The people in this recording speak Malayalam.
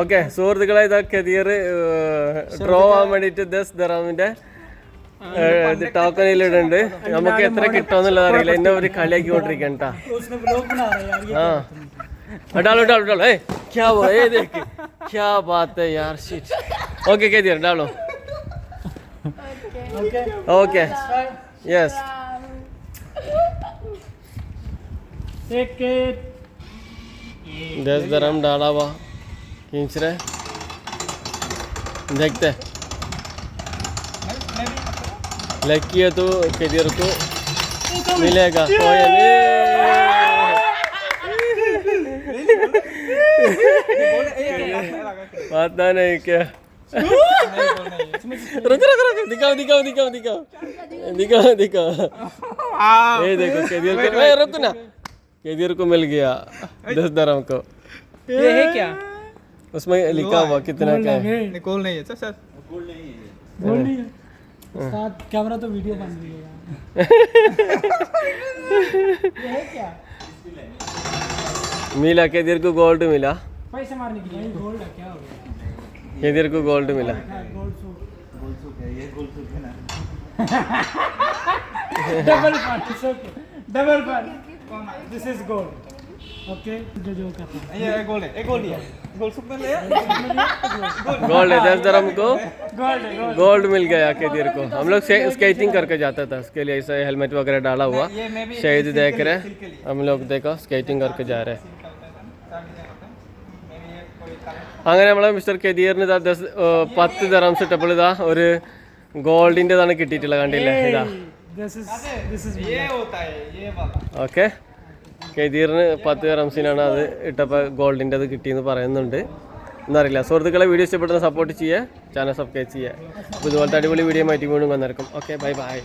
ഓക്കെ സുഹൃത്തുക്കളെ ഇതാ കെതിയർ ഡ്രോ ആവാൻ വേണ്ടിയിട്ട് ദസ് ദറാമിന്റെ ടോക്കണിൽ ഇടുന്നുണ്ട് നമുക്ക് എത്ര കിട്ടുമെന്നുള്ളത് അറിയില്ല എന്നെ ഒരു കളിയാക്കിക്കൊണ്ടിരിക്കണ്ട ട്ടാ. उसने ब्लॉग बना रहा है यार ये हाँ डालो डालो डालो ए क्या वो ए देख क्या बात है यार शिट ओके कह दिया डालो ओके ओके यस एक के दस दरम डाला हुआ खींच रहे देखते लकी है तो करियर को मिलेगा। कोई नहीं। पता नहीं क्या। रुको रुको रुको दिखाओ दिखाओ दिखाओ दिखाओ। दिखाओ दिखाओ। ये देखो कदियर को रुको ना। कदियर को मिल गया। दस दरम को। ये है क्या? उसमें लिखा हुआ कितना का है। निकोल नहीं है सर सर। गोल नहीं है। उस्ताद कैमरा तो वीडियो बन रही है यार। ये क्या? मिला कदियर को गोल्ड मिला। पैसे मारने के लिए। गोल्ड है क्या हो गया? कदियर को गोल्ड मिला। Gold suit double fun it's okay double fun this is gold okay जो जो करता है ये गोल है ये गोल ही है गोल सुप में ले गोल्ड है दस दरम को गोल्ड है गोल्ड गोल्ड मिल गया कदियर को हम लोग स्केटिंग करके जाता था उसके लिए ऐसा हेलमेट वगैरह डाला हुआ ये मैं भी शहीद देख रहे हम लोग देखो स्केटिंग करके जा रहे അങ്ങനെ നമ്മളെ മിസ്റ്റർ കെദിയറിന് ഇതാ ദസ് ഏർ പത്ത് ദറംസ് ടബിൾ ഇതാ ഒരു ഗോൾഡിൻ്റെതാണ് കിട്ടിയിട്ടുള്ളത് കണ്ടില്ലേ ഇതാ दिस इज दिस इज ये होता है ये वाला ഓക്കെ കെദീറിന് പത്ത് റംസിനാണ് അത് ഇട്ടപ്പോൾ ഗോൾഡിന്റെ അത് കിട്ടിയെന്ന് പറയുന്നുണ്ട്. എന്നറിയില്ല സുഹൃത്തുക്കളെ വീഡിയോ ഇഷ്ടപ്പെടുന്ന സപ്പോർട്ട് ചെയ്യുക ചാനൽ സബ്സ്ക്രൈബ് ചെയ്യുക അപ്പോൾ ഇതുപോലത്തെ അടിപൊളി വീഡിയോ മാറ്റി വീണ്ടും വന്നിരിക്കും ഓക്കെ ബൈ ബൈ